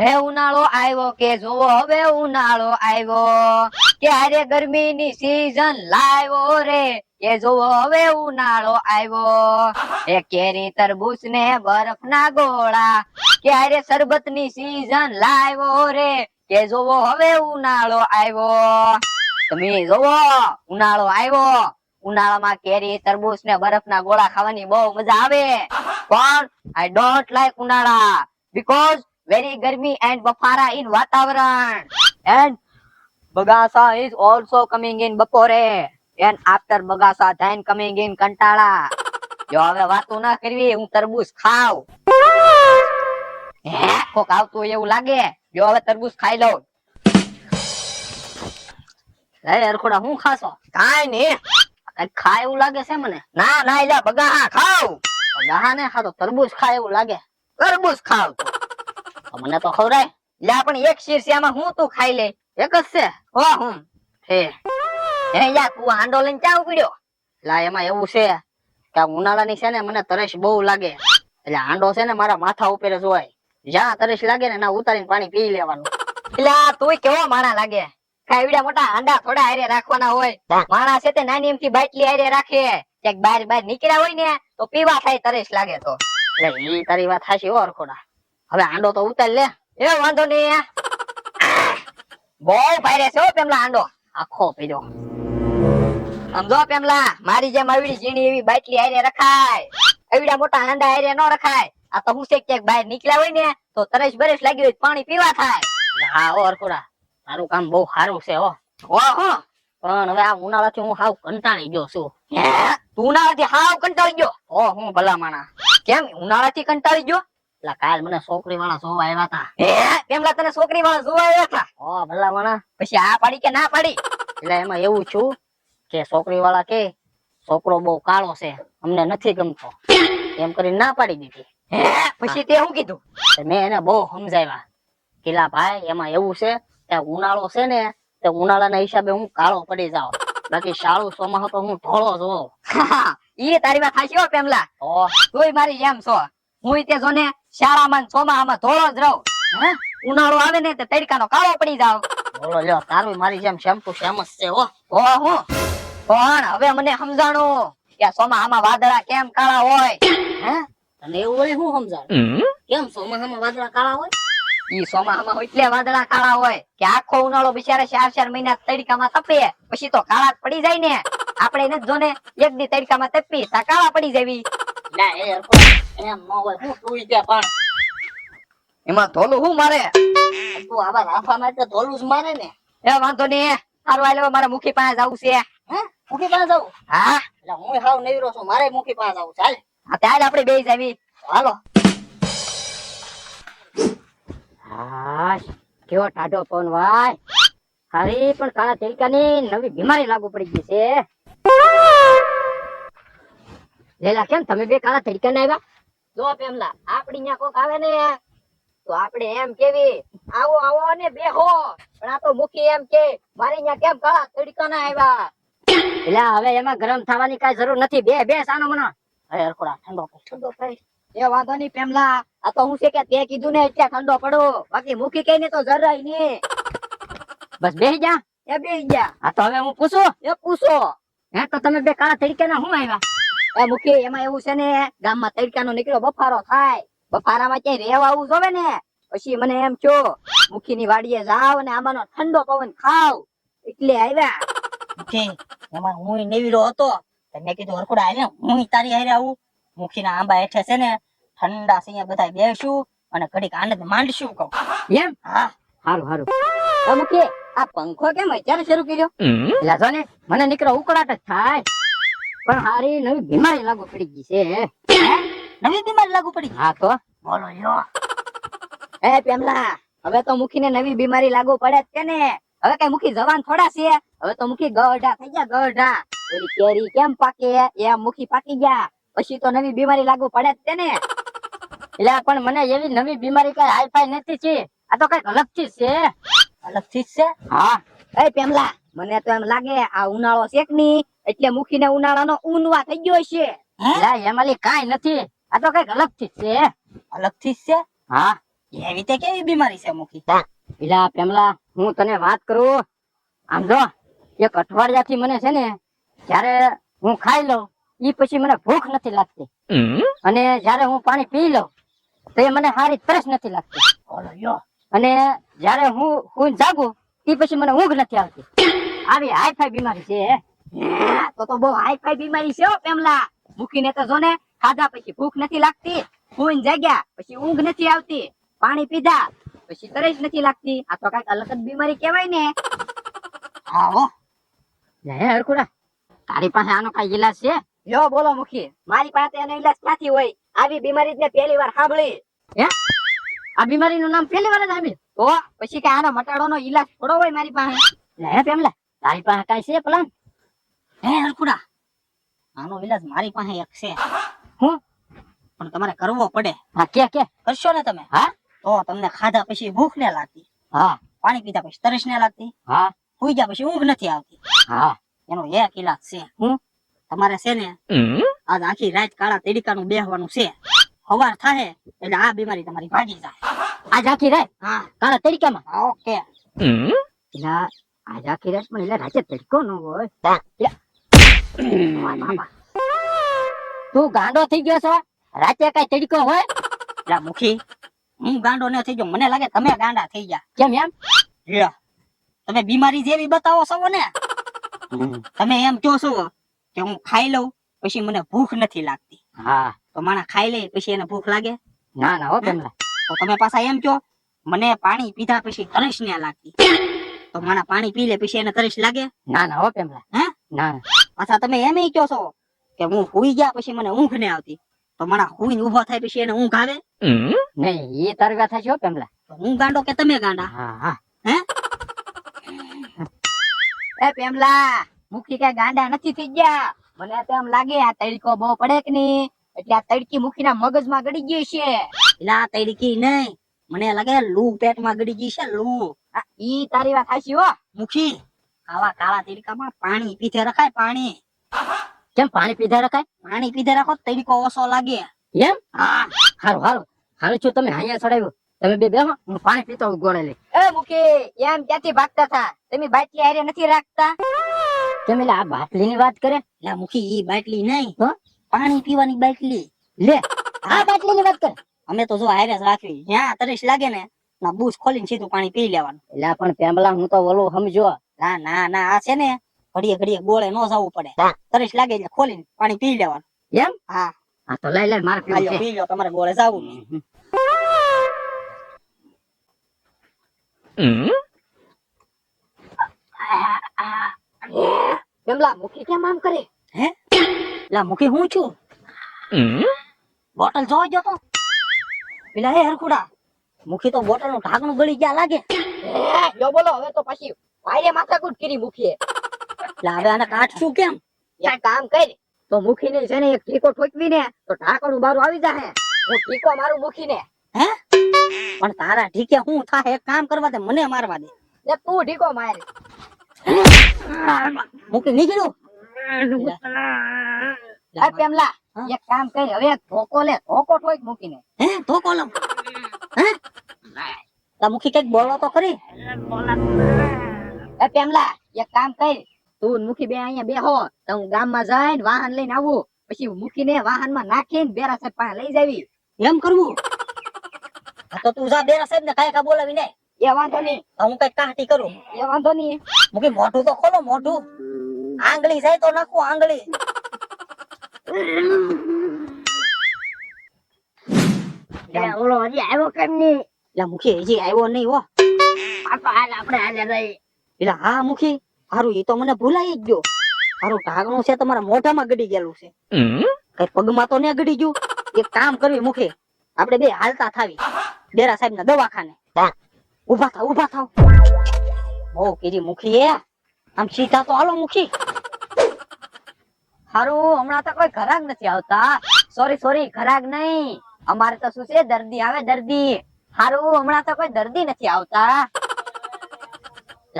હે ઉનાળો આવ્યો કે જોવો હવે ઉનાળો આવ્યો. ક્યારે ગરમીની સીઝન લાવ્યો રે? કે જોવો હવે ઉનાળો આવ્યો. એ કેરી તરબૂચ ને બરફ ના ગોળા. ક્યારે શરબતની સીઝન લાવ્યો રે? કે જોવો હવે ઉનાળો આવ્યો. તમે જોવો ઉનાળો આવ્યો. ઉનાળામાં કેરી તરબૂચ ને બરફ ના ગોળા ખાવાની બહુ મજા આવે. પણ આઈ ડોન્ટ લાઈક ઉનાળા. બીકોઝ very ગરમી and બફારા in વાતાવરણ and બગાસા is also coming in બપોરે and after બગાસા then coming in કંટાળા જો હવે વાતો ના કરવી હું તરબૂચ ખાવ. હે કોક આવતું એવું લાગે? જો હવે તરબૂચ ખાઈ લઉં. અરે અરખોડા હું ખાશો? કાંઈ નહીં. ખાય એવું લાગે છે મને? ના ના એટલે બગાહા ખાવ. બગાહા ને ખાતો તરબૂચ ખાય એવું લાગે. તરબૂચ ખાવ તો. મને તો ખવડાય. લે પણ એક શીર હું તું ખાઈ લે. એક જ છે. હો હું હે. હે, યા, તું હાંડો લઈને ક્યાં ઉપડ્યો લા, એમાં એવું છે કે ઉનાળાની છે ને, મને તરસ બહુ લાગે. એટલે હાંડો છે ને, મારા માથા ઉપર જ હોય. જ્યાં તરસ લાગે ને ના ઉતારીને પાણી પી લેવાનું. એટલે આ તું કેવો માણા લાગે? કાવડા મોટા હાંડા થોડા હારે રાખવાના હોય. માણસ છે તે નાની એમથી બાટલી હારે રાખે. ક્યાંક બહાર બહાર નીકળ્યા હોય ને, તો પીવા થાય તરસ લાગે તો. એટલે એ તારી વાત હાશી ઓર અરખોડા હવે હાંડો તો ઉતાર લે. એ વાંધો નહીં બહુ ભાઈ રહેશે પેમલા આંડો. આખો પીજો સમજો પેમલા, મારી જેમ આવડી ઝીણી એવી બાટલી હારે રખાય. એવડા મોટા હાંડા હારે ન રખાય. આ તો હું છે ક્યાંક બહાર નીકળ્યા હોય ને, તો તરસ બરસ લાગી હોય પાણી પીવા થાય. હા ઓ અરખોડા તારું કામ બહુ સારું છે, હો. ઓહો પણ હવે આ ઉનાળાથી હું હાવ કંટાળી ગયો છું. તું ઉનાળાથી હાવ કંટાળી ગયો? ઓ હું ભલા માણા કેમ, ઉનાળાથી કંટાળી ગયો? એટલે કાલ મને છોકરી વાળા જોવા આવ્યા હતા. કેમલા તને છોકરી વાળા જોવા આવ્યા હતા? ઓ ભલા માણા પછી આ પાડી કે ના પાડી? એટલે એમાં એવું છું કે છોકરી વાળા કે છોકરો બહુ કાળો છે અમને નથી ગમતો. એમ કરીને ના પાડી દીધી. પછી તે શું કીધું? મેં એને બહુ સમજાવ્યા કિલા ભાઈ એમાં એવું છે કે ઉનાળો છે ને તે ઉનાળાના હિસાબે હું કાળો પડી જાઉં. બાકી શાળુ સોમાં તો હું ધોળો જોઉં. ઈ તારી વાત હાચી હો પેમલા. ઓ તોય મારી જેમ છો. હું તે જો ને શાળામાં ચોમાહામાં ધોળો જ રહું. હે? ઉનાળો આવે ને તે તડકાનો કાળો પડી જાવ બોલો લ્યો તારું મારી જેમ શેમ ટુ શેમ જ છે હો. ઓ હું. પણ હવે મને સમજાણું કે આ ચોમાહામાં વાદળા કેમ કાળા હોય? હે? તને એવું હોય હું સમજાણ કેમ ચોમાહામાં વાદળા કાળા હોય? ઈ ચોમાહામાં એટલે વાદળા કાળા હોય કે આખો ઉનાળો બિચારે ચાર ચાર મહિના તડકામાં તપે. પછી તો કાળા જ પડી જાય ને. આપણે એને જોને એક દી તડકામાં તપી તા કાળા પડી જવી. ના એ એમ ન હોય હું તું ઈ પણ. એમાં ધોલું હું મારે? તું આવા રાફામાં એટલે ધોલું જ મારે ને. એ વાંધો નહીં સારું હાલો મારે મુખી પાસે જવું છે. હે? મુખી પાસે જવું? હા. એટલે હું હાવ નવરો છું મારે મુખી પાસે જવું ચાલ હા ત્યારે આપણે બે જાવી હાલો. હાશ કેવો ટાઢો ફોન ભાઈ. હરી પણ કાળા તડકાની નવી બીમારી લાગુ પડી ગઈ છે. લેલા કેમ તમે બે કાળા તડકા ને આવ્યા? જો પેમલા આપડી ન્યા કોક આવે ને તો આપણે એમ કેવી આવો આવો ને બેહો. પણ આ તો મુખી એમ કે મારે ન્યા કેમ કાળા તડકા ના આવ્યા? એટલે હવે એમાં ગરમ થવાની કઈ જરૂર નથી. બે બે સાનો મનો. અરે હરકોડા ઠંડો ઠંડો એ વાંધો નહીં પેમલા. આ તો હું છે કે તે કીધું ને એટલે ઠંડો પડો. બાકી મૂકી કઈ ને તો જરાય નહીં. બસ બેહી જા. એ બેહી જા. આ તો હવે હું પૂછું? એ પૂછો. હે તો તમે બે કાળા તડકે ના હું આવ્યા? એ મુખી એમાં એવું છે ને ગામમાં તડકાનો નીકળ્યો બફારો થાય. બફારામાં ક્યાંય રહેવા આવું જોવે ને? પછી મને એમ છો મુખી ની વાડીએ જાવ ને આમાંનો ઠંડો પવન ખાવ. એટલે આવ્યા. મુખી એમાં હું નેવીરો હતો. મેં કીધું હરકુડા આવ્યા હું તારી હારે આવું. મુખી ના આંબા હેઠે છે ને ઠંડા સિંહ બધા બેસું અને ઘડીક આનંદ માંડશું કહું. એમ? હા. હારું હારું. તો મુખી આ પંખો કેમ અત્યારે શરૂ કર્યો? એટલે જો ને મને નીકળો ઉકળાટ જ થાય. પણ મારી નવી બીમારી લાગુ પડી ગઈ છે. નવી બીમારી લાગુ પડી હા તો. બોલો યો એ પેમલા હવે તો મુખી ને નવી બીમારી લાગુ પડે જ કે ને. હવે કઈ મુખી જવાન થોડા છે. હવે તો મુખી ગઢા થઈ ગયા ગઢા. ઓલી કેરી કેમ પાકે? એમ મુખી પાકી ગયા. પછી તો નવી બીમારી લાગુ પડે જ તે ને. એટલે પણ મને એવી નવી બીમારી કઈ હાઈ ફાઈ નથી છે. આ તો કંઈક અલગથી છે. અલગથી છે? હા. એ પેમલા મને તો એમ લાગે આ ઉનાળો શેકની એટલે મુખી ને ઉનાળાનો ઊનવા થઈ ગયો છે. એમાં કાઈ નથી. આ તો કંઈક અલગથી છે. અલગથી છે? હા. એવી તે કેવી બીમારી છે મુખી પેલા પેમલા હું તને વાત કરું. આમ જો એક અઠવાડિયાથી મને છે ને જયારે હું ખાઈ લઉં ઈ પછી મને ભૂખ નથી લાગતી. અને જયારે હું પાણી પી લઉં તો એ મને સારી તરસ નથી લાગતી. અને જયારે હું હું જાગું ઈ પછી મને ઊંઘ નથી આવતી. આવી હાઈફાઈ બીમારી છે. તો તો બહુ હાઈ ફાઈ બીમારી છે પેમલા. મૂકીને તો જો ને ખાધા પછી ભૂખ નથી લાગતી. ફૂન જાગ્યા પછી ઊંઘ નથી આવતી. પાણી પીધા પછી તરસ નથી લાગતી. આ તો કંઈક અલગ જ બીમારી કહેવાય ને. હા હે. હરકુડા તારી પાસે આનો કઈ ઈલાજ છે? યો બોલો મુખી. મારી પાસે એનો ઈલાજ ક્યાંથી હોય? આવી બીમારી જ પહેલી વાર સાંભળી. આ બીમારી નું નામ પહેલી વાર જ આવી તો પછી કે આનો મટાડો નો ઈલાજ થોડો હોય મારી પાસે? હે પેમલા. તારી પાસે કઈ છે પ્લાન હે હરકુડા આનો વિલાસ મારી પાસે એક છે. હું? પણ તમારે કરવો પડે. હા કે કે? કરશો ને તમે? હા? તો તમને ખાધા પછી ભૂખ ને લાગતી. હા. પાણી પીધા પછી તરસ ને લાગતી. હા. સુઈ ગયા પછી ઊંઘ નથી આવતી. હા. એનો એક ઇલાજ છે. હું? તમારે છે ને આજ આખી રાત કાળા તેડિકાનું બેહવાનું છે. સવાર થાય એટલે આ બીમારી તમારી ભાગી જાય. આજ આખી રાત? હા. કાળા તડકામાં? ઓકે. આજ આખી રાત પણ એટલે રાતે તડકો ન હોય. તું ગાંડો થઈ ગયો છો? રાતે કઈ તડકો હોય? એટલે મુખી હું ગાંડો ન થઈ ગયો. મને લાગે તમે ગાંડા થઈ ગયા. કેમ એમ? લ્યો. તમે બીમારી જેવી બતાવો છો ને તમે એમ કહો છો કે હું ખાઈ લઉં પછી મને ભૂખ નથી લાગતી. હા. તો માણા ખાઈ લે પછી એને ભૂખ લાગે. ના ના હો પેમલા તો તમે પાછા એમ કહો મને પાણી પીધા પછી તરસ ને લાગતી. તો માણા પાણી પી લે પછી એને તરસ લાગે. ના ના હો પેમલા હે? ના. પાછા તમે એમ કહો છો કે હું હુઈ ગયા પછી મને ઊંઘ ને આવતી. તો માણસ હુઈને ઊભો થાય પછી એને ઊંઘ આવે? નહીં એ તારી વાત થશે પેમલા. હું ગાંડો કે તમે ગાંડા? હા હા. એ પેમલા મુખી કે ગાંડા નથી થઈ ગયા. મને તો એમ લાગે આ તડકો બહુ પડે કે નહીં? એટલે આ તડકી મુખીના મગજમાં ગડી ગઈ છે. એટલે આ તડકી નહીં. મને લાગે લૂ પેટમાં ગડી ગઈ છે લૂ. આ ઈ તારી વાત હાચી હો. મુખી આવા કાળા તડકામાં પાણી પીધે રખાય પાણી. કેમ પાણી પીધે રખાય? પાણી પીધે રાખો તડકો ઓછો લાગે. એમ? હા. હારું હારું. હારું છું તમે અહીંયા ચડાવ્યું. તમે બે બેહો હું પાણી પીતો ગોળે લઈ. એ મુકી એમ ક્યાંથી ભાગતા હતા તમે બાટલી આરે નથી રાખતા? કેમ એટલે આ બાટલીની વાત કરે? એટલે મુખી ઈ બાટલી નહીં. તો? પાણી પીવાની બાટલી. લે આ બાટલી ની વાત કરે. અમે તો જો આરે જ રાખવી. જ્યાં તરીશ લાગે ને ના બૂસ ખોલીને સીધું પાણી પી લેવાનું. એટલે પણ પેમલા હું તો ઓલું સમજો. ના ના ના આ છે ને ઘડીએ ઘડીએ ગોળે નો જવું પડે. તરસ લાગે એટલે ખોલીને પાણી પી લેવાનું. એમ? હા. હા તો લઈ લઈ મારે પીવું પી લો તમારે ગોળે જવું મુખી કેમ આમ કરે? એટલે મુખી હું છું? બોટલ જોવા ગયો તો? પેલા હે હરખુડા મુખી તો બોટલનું ઢાંકણું ગળી ગયા લાગે. જો બોલો હવે તો પછી ભાઈએ માથાકૂટ કરી મુખીએ એટલે હવે આને કાઢશું કેમ? એક કામ કર. તો મુખીને છે ને એક ટીકો ઠોકવી ને તો ઢાંકણું બારું આવી જાહે. હું ટીકો મારું મુખીને હે? પણ તારા ઠીકે હું થાય એક કામ કરવા દે મને મારવા દે. ને તું ઢીકો માર. મુખી નીકળ્યું? આ પેમલા એક કામ કર હવે ધોકો લે ધોકો ઠોક મૂકીને. હે? તો કોલમ હે? તા મુખી કંઈક બોલો તો ખરી. એ પેમલા એક કામ કર તું મુખી બે અહીંયા બેહો. તો હું ગામમાં જઈને વાહન લઈને આવું. પછી મૂકીને વાહનમાં નાખીને બેરા સાહેબ પાસે લઈ જાવી. એમ કરવું? તો તું જા બેરા સાહેબ ને કાંઈ કા બોલાવી ને. એ વાંધો નહીં. હું કઈ કાહટી કરું. એ વાંધો નહીં. મુખી મોઢું તો ખોલો મોઢું. આંગળી જાય તો નાખું આંગળી. ઓલો હજી આવ્યો કેમ નહીં? મુખી હજી આવ્યો નહીં હો. આપણે હાલે રહી. એટલે હા મુખી હારું એ તો મને ભૂલાઈ જ ગયો. હારું ઢાંકણું છે તમારા મોઢામાં ગડી ગયેલું છે. કઈ પગમાં તો ને ગડી ગયું? એક કામ કરવી મુખી આપણે બે હાલતા થાવી. ડેરા સાહેબ ના દવાખાને ઊભા થાવ ઊભા થાવ. બહુ કીધી મુખી એ આમ સીધા તો હાલો મુખી. હારું હમણાં તો કોઈ ઘરાક નથી આવતા. સોરી સોરી ઘરાક નહીં. અમારે તો શું છે દર્દી આવે દર્દી. હારું હમણાં તો કોઈ દર્દી નથી આવતા.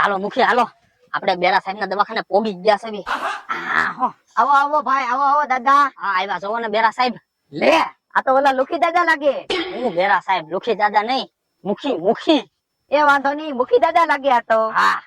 હાલો મુખી હાલો. આપણે બેરા સાહેબ ના દવાખાને પોગી ગયા છે હા, આવો આવો ભાઈ આવો આવો દાદા. હા આવ્યા જોવો ને બેરા સાહેબ. લે આ તો ઓલા લુખી દાદા લાગે. હું બેરા સાહેબ લુખી દાદા નહીં. મુખી મુખી. એ વાંધો નહીં મુખી દાદા લાગે આ તો. હા.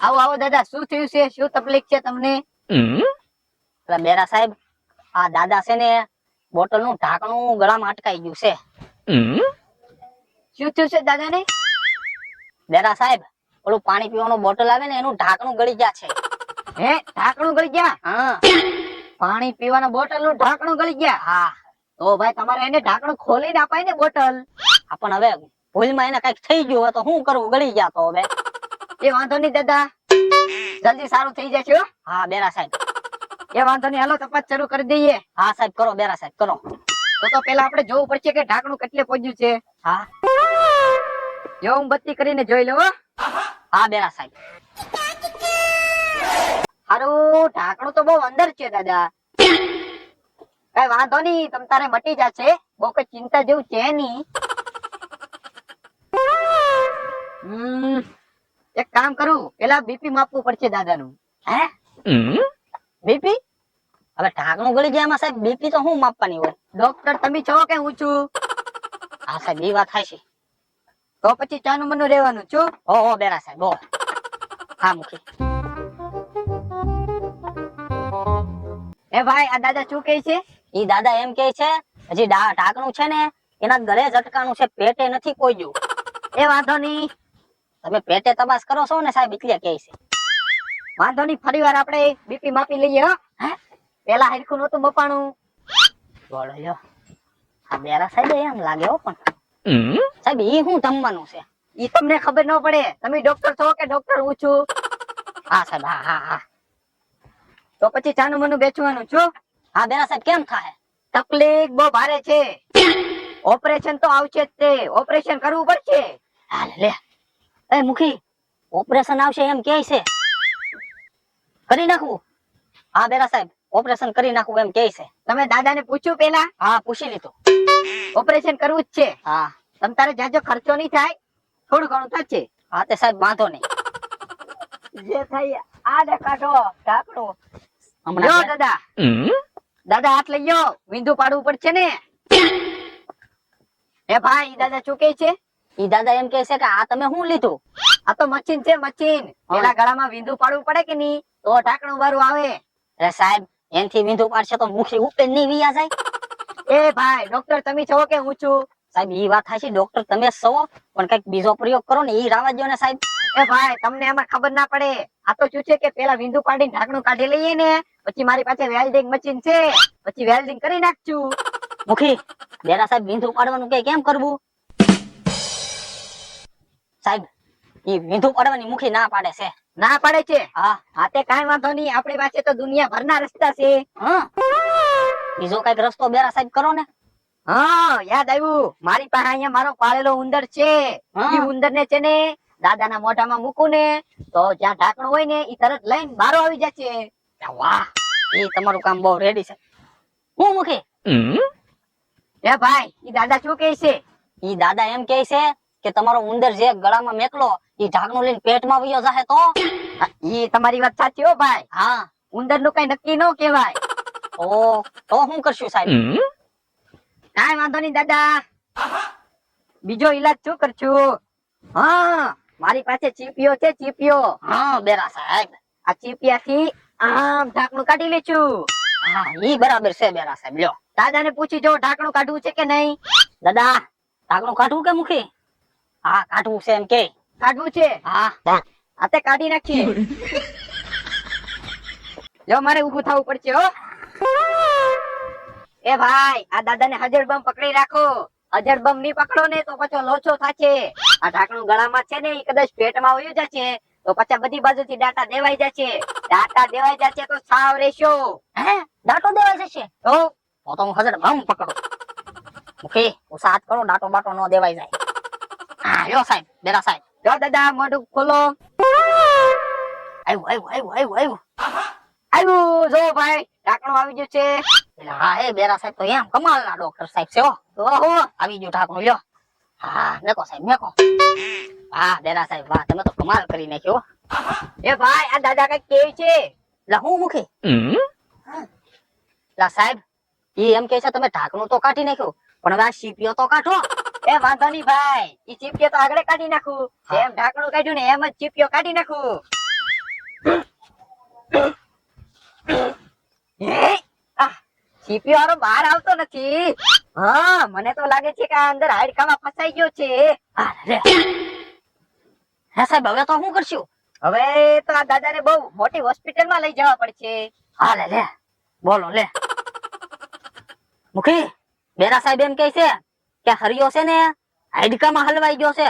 આવો આવો દાદા શું થયું છે? શું તકલીફ છે તમને? એટલે બેરા સાહેબ આ દાદા છે ને બોટલનું ઢાંકણું ગળામાં અટકાઈ ગયું છે. શું થયું છે દાદા ને બેરા સાહેબ ઓલું પાણી પીવાનું બોટલ આવે ને એનું ઢાંકણું ગળી ગયા છે. હે? ઢાંકણું ગળી ગયા? હા. પાણી પીવાના બોટલનું ઢાંકણું ગળી ગયા? હા. તો ભાઈ તમારે એને ઢાંકણું ખોલીને અપાય ને બોટલ. પણ હવે ભૂલમાં એને કંઈક થઈ ગયું તો શું કરવું ગળી ગયા તો હવે. એ વાંધો નહીં દાદા. જલ્દી સારું થઈ જશે હો. હા બેરા સાહેબ. એ વાંધો નહીં હાલો તપાસ શરૂ કરી દઈએ. હા સાહેબ કરો બેરા સાહેબ કરો. તો તો પેલા આપણે જોવું પડશે કે ઢાંકણું કેટલે પહોંચ્યું છે. હા. જો હું બત્તી કરીને જોઈ લઉં હો. હા બેરા સાહેબ. હારું ઢાંકણું તો બહુ અંદર છે દાદા. કઈ વાંધો નહીં તમ તારે મટી જશે. બહુ કઈ ચિંતા જેવું છે નહીં. હમ, એક કામ કરું પેલા બીપી માપવું પડશે દાદાનું. હે? બીપી હવે ઢાંકણું ગળી ગયા એમાં સાહેબ બીપી તો શું માપવાની હોય? ડોક્ટર તમે છો કે હું છું? હા સાહેબ એ વાત થાય છે. તો પછી ચાનું મનું રહેવાનું છું હો હો બેરા સાહેબ હો હા મુખી એ ભાઈ આ દાદા શું કહે છે? ઈ દાદા એમ કે છે હજી ઢાંકણું છે ને એના ગળે ઝટકાનું છે પેટે નથી કોઈ ગયું એ વાંધો નહીં. તમે પેટે તપાસ કરો છો ને સાહેબ એટલે કે છે. વાંધો નહીં ફરી વાર આપણે બીપી માપી લઈએ હો. પેલા હરખું નતું બપાણું બોલો લ્યો. આ બેરા સાહેબ એમ લાગે હો પણ. સાહેબ એ શું જમવાનું છે? એ તમને ખબર ન પડે. તમે ડોક્ટર છો કે ડોક્ટર હું છું? હા, સાહેબ, હા હા હા. તો પછી ચાનું મનું બેચવાનું છું. હા બેરા સાહેબ, કેમ થાય? તકલીફ બહુ ભારે છે. ઓપરેશન તો આવશે જ તે. ઓપરેશન કરવું પડશે. હાલ, લે. એ, મુખી, ઓપરેશન આવશે એમ કે છે. કરી નાખવું? હા બેરા સાહેબ, ઓપરેશન કરી નાખવું એમ કે છે. તમે દાદાને પૂછ્યું પેલા? હા, પૂછી લીધું. ઓપરેશન કરવું જ છે. હા. તમ તારે જાજો ખર્ચો નહીં થાય થોડું ઘણું થશે હા તે સાહેબ વાંધો નહીં. જે થઈ આ ને કાઢો ઢાંકણું. હમણાં દાદા. દાદા હાથ લઈ ગયો વિંદુ પાડવું પડશે ને. એ ભાઈ ઈ દાદા ચૂકે છે? ઈ દાદા એમ કે છે કે આ તમે શું લીધું? આ તો મચીન છે મચીન. પેલા ગળામાં વિંધુ પાડવું પડે કે નહીં? તો ઢાંકણું બારું આવે અરે સાહેબ એનથી વિંધુ પાડશે તો મુખી ઉપર નહીં વિયા જાય. એ ભાઈ ડોક્ટર તમે છો કે હું છું? સાહેબ ઈ વાત થાય છે ડોક્ટર તમે છો? પણ કંઈક બીજો પ્રયોગ કરો ને ઈ રાવા દો ને સાહેબ. એ ભાઈ તમને એમાં ખબર ના પડે. આ તો શું છે કે પેલા વિંદુ પાડીને ઢાંકણું કાઢી લઈએ ને પછી મારી પાસે વેલ્ડિંગ મશીન છે. પછી વેલ્ડિંગ કરી નાખશું. મુખી બેરા સાહેબ વિંધુ પાડવાનું કે કેમ કરવું? સાહેબ ઈ વિંધુ પાડવાની મુખી ના પાડે છે. ના પાડે છે? હા. હા તે કાંઈ વાંધો નહીં. આપણી પાસે તો દુનિયા ભરના રસ્તા છે. હા. બીજો કંઈક રસ્તો બેરા સાહેબ કરો ને. હા યાદ આવ્યું. મારી પાસે અહીંયા મારો પાળેલો ઉંદર છે. એ ઉંદર ને છે ને દાદાના મોઢામાં મૂકું ને તો જ્યાં ઢાંકણું હોય ને એ તરત લઈને બારો આવી જશે વાહ એ તમારું કામ બહુ રેડી છે. હું મુખી એ ભાઈ ઈ દાદા શું કહે છે? ઈ દાદા એમ કે છે કે તમારો ઉંદર જે ગળામાં મેકલો ઈ ઢાંકણું લઈને પેટમાં વયો જાહે તો? ઈ તમારી વાત સાચી હો ભાઈ. હા. ઉંદરનું કઈ નક્કી ન કહેવાય. તો તો હું કરશું સાહેબ? કાંઈ વાંધો નહીં દાદા. બીજો ઈલાજ શું કરશું? હા મારી પાસે ચીપિયો છે ચીપિયો. હા બેરા સાહેબ. આ ચીપિયાથી આમ ઢાંકણું કાઢી લેશું. હા ઈ બરાબર છે બેરા સાહેબ. લ્યો. દાદાને પૂછી જો ઢાંકણું કાઢવું છે કે નહીં? દાદા ઢાંકણું કાઢવું કે મુખી હા કાઢવું છે એમ કે. કાઢવું છે? હા. આ તે કાઢી નાખીએ. જો મારે ઊભું થવું પડશે હો. એ ભાઈ આ દાદાને હજર બમ પકડી રાખો. હજર બમની પકડો ને તો પછી લોચો થશે. આ ઢાંકણું ગળામાં છે ને કદાચ પેટમાં વયું જશે તો પછી બધી બાજુથી ડાટા દેવાઈ જશે. ડાટા દેવાઈ જશે તો સાવ રેશો. હે? ડાટો દેવાઈ જશે? તો તો તો હું હજર બમ પકડો. ઓકે હું કરો ડાટો બાટો નો દેવાય જાય. હા યો સાહેબ બેરા સાહેબ. જો દાદા મોઢું ખોલો. આવ્યું આવ્યું આવ્યું આવ્યું આવ્યું જો ભાઈ ઢાંકણું આવી ગયું છે. હા એ બેરા સાહેબ તો એમ કમાલના ડોક્ટર સાહેબ છે ઓહો આવી ગયું ઢાંકણું લ્યો. હા મેકો સાહેબ મેકો. હા બેરા સાહેબ વાહ તમે તો કમાલ કરી નાખ્યો એ ભાઈ આ દાદા કઈ કેવી છે? એટલે હું મુખી એટલે સાહેબ એ એમ કે છે તમે ઢાંકણું તો કાઢી નાખ્યું પણ હવે આ સીપીઓ તો કાઢો. એ વાંધો નહીં ભાઈ ઈ ચીપિયો તો આગળ કાઢી નાખું. એમ ઢાંકણું કાઢ્યું ને એમ જ ચીપિયો કાઢી નાખું એ, આહ, ચીપિયો વાળો બહાર આવતો નથી. હા મને તો લાગે છે કે આ અંદર હાડકામાં ફસાઈ ગયો છે. હા સાહેબ હવે તો શું કરશું? હવે તો આ દાદાને બહુ મોટી હોસ્પિટલમાં લઈ જવા પડશે. હા લે લે. બોલો લે. મુખી બેરા સાહેબ એમ કહે છે કે હરિયો છે ને હાડકામાં હલવાઈ ગયો છે.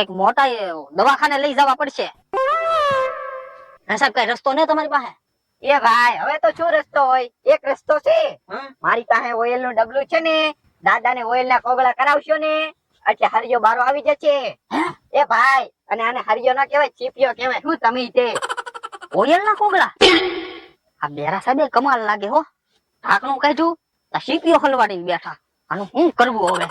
એક મોટા દવાખાને લઈ જવા પડશે. હા સાહેબ કઈ રસ્તો ને તમારી પાસે? એ ભાઈ હવે તો શું રસ્તો હોય? એક રસ્તો છે. મારી પાસે ઓઇલનું ડબલું છે ને. દાદા ને ઓઇલ ના કોગળા કરાવશો ને એટલે હરિયો બારો આવી જશે. એ ભાઈ અને આને હરિયો ના કહેવાય ચીપિયો કહેવાય. શું તમે તે ઓયલ ના કોગળા? આ બેરા સાહેબ કમાલ લાગે હો. ઢાંકણું કાઢ્યું આ સીપીઓ હલવાડી બેઠા. આનું શું કરવું હવે?